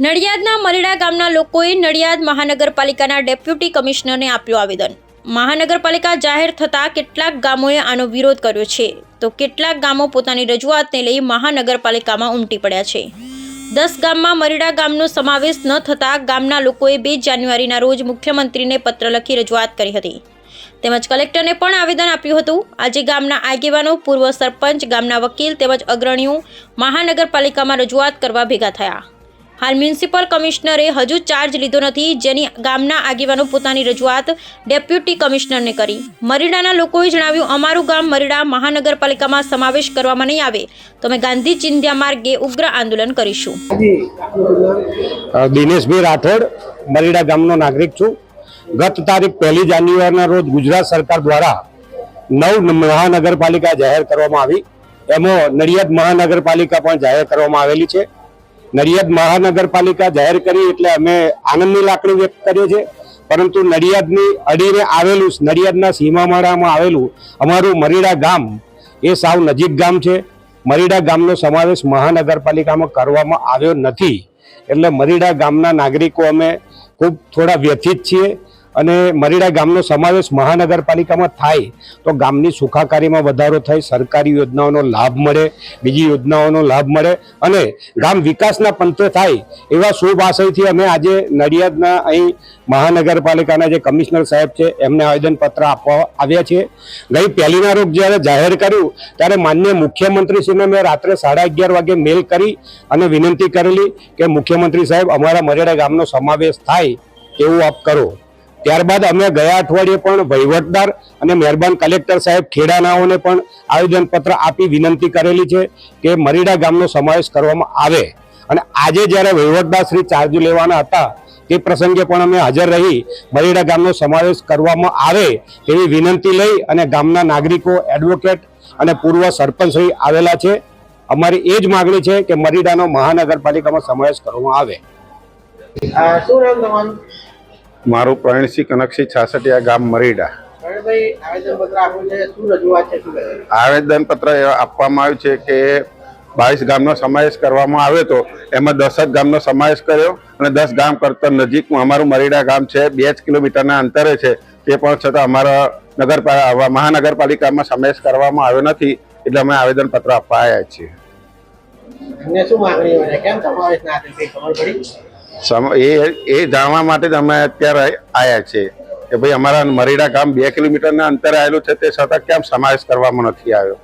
નડિયાદના મરડા ગામના લોકોએ નડિયાદ મહાનગરપાલિકાના ડેપ્યુટી કમિશનરને આપ્યું આવેદન. મહાનગરપાલિકા જાહેર થતાં કેટલાક ગામોએ આનો વિરોધ કર્યો છે. તો કેટલાક ગામો પોતાની રજૂઆતને લઈ મહાનગરપાલિકામાં ઉમટી પડ્યા છે. દસ ગામમાં મરડા ગામનો સમાવેશ ન થતાં ગામના લોકોએ બે જાન્યુઆરીના રોજ મુખ્યમંત્રીને પત્ર લખી રજૂઆત કરી હતી. તેમજ કલેક્ટરને પણ આવેદન આપ્યું હતું. આજે ગામના આગેવાનો, પૂર્વ સરપંચ, ગામના વકીલ તેમજ અગ્રણીઓ મહાનગરપાલિકામાં રજૂઆત કરવા ભેગા થયા. હાલ મ્યુનિસિપલ કમિશનરે હજુ ચાર્જ લીધો નથી, જેની ગામના આગેવાનો પોતાની રજૂઆત ડેપ્યુટી કમિશનરને કરી. મરીડાના લોકોએ જણાવ્યું, અમારું ગામ મરીડા મહાનગરપાલિકામાં સમાવેશ કરવામાં નહીં આવે. તો અમે ગાંધી ચિંધ્યા માર્ગે ઉગ્ર આંદોલન કરીશું. દિનેશભાઈ રાઠોડ, મરીડા ગામનો નાગરિક છું. ગત તારીખ પહેલી જાન્યુઆરીના રોજ ગુજરાત સરકાર દ્વારા નવ મહાનગરપાલિકા જાહેર કરવામાં આવી. એમાં નડિયાદ મહાનગરપાલિકા પણ જાહેર કરવામાં આવેલી છે. નડિયાદ મહાનગરપાલિકા જાહેર કરી એટલે અમે આનંદની લાગણી વ્યક્ત કરીએ છીએ. પરંતુ નડિયાદની અડીને આવેલું, નડિયાદના સીમામાળામાં આવેલું અમારું મરીડા ગામ એ સાવ નજીક ગામ છે. મરીડા ગામનો સમાવેશ મહાનગરપાલિકામાં કરવામાં આવ્યો નથી. એટલે મરીડા ગામના નાગરિકો અમે ખૂબ થોડા વ્યથિત છીએ. અને મરીડા ગામનો સમાવેશ મહાનગરપાલિકામાં થાય તો ગામની સુખાકારીમાં વધારો થાય, સરકારી યોજનાઓનો લાભ મળે, બીજી યોજનાઓનો લાભ મળે અને ગામ વિકાસના પંથે થાય એવા શુભ આશયથી અમે આજે નડિયાદના અહીં મહાનગરપાલિકાના જે કમિશનર સાહેબ છે, એમને આવેદનપત્ર આપવા આવ્યા છે ગઈ પહેલીના રોજ જ્યારે જાહેર કર્યું, ત્યારે માન્ય મુખ્યમંત્રીશ્રીને મેં રાત્રે સાડા અગિયાર વાગે મેલ કરી અને વિનંતી કરેલી કે મુખ્યમંત્રી સાહેબ, અમારા મરેડા ગામનો સમાવેશ થાય એવું આપ કરો. ત્યારબાદ અમે ગયા અઠવાડિયે પણ વહીવટદાર અને મહેરબાન કલેક્ટર સાહેબ ખેડાનાઓને પણ આવેદનપત્ર આપી વિનંતી કરેલી છે કે મરીડા ગામનો સમાવેશ કરવામાં આવે. અને આજે જ્યારે વહીવટદાર શ્રી ચાર્જ લેવાના હતા, તે પ્રસંગે પણ અમે હાજર રહી મરીડા ગામનો સમાવેશ કરવામાં આવે તેવી વિનંતી લઈ અને ગામના નાગરિકો, એડવોકેટ અને પૂર્વ સરપંચ શ્રી આવેલા છે. અમારી એ જ માગણી છે કે મરીડાનો મહાનગરપાલિકામાં સમાવેશ કરવામાં આવે. શું નામ તમારું? મારું પ્રવીણસિંહ કનકસિંહ છાસઠિયા ગામ મરીડા. આવેદનપત્ર આપવામાં આવ્યું છે કે બાવીસ ગામનો સમાવેશ કરવામાં આવ્યો તો એમાં દસ જ ગામનો સમાવેશ કર્યો અને દસ ગામ કરતા નજીક અમારું મરીડા ગામ છે બે જ કિલોમીટરના અંતરે છે તે પણ છતાં અમારા નગરપાલિકા મહાનગરપાલિકામાં સમાવેશ કરવામાં આવ્યો નથી એટલે અમે આવેદન પત્ર આપવા આવ્યા છીએ છે એ એ જાણવા માટે જ અમે અત્યારે આવ્યા છીએ કે ભાઈ અમારા મરીડા ગામ બે કિલોમીટરના અંતરે આવેલું છે, તે છતાં કેમ સમાવેશ કરવામાં નથી આવ્યો.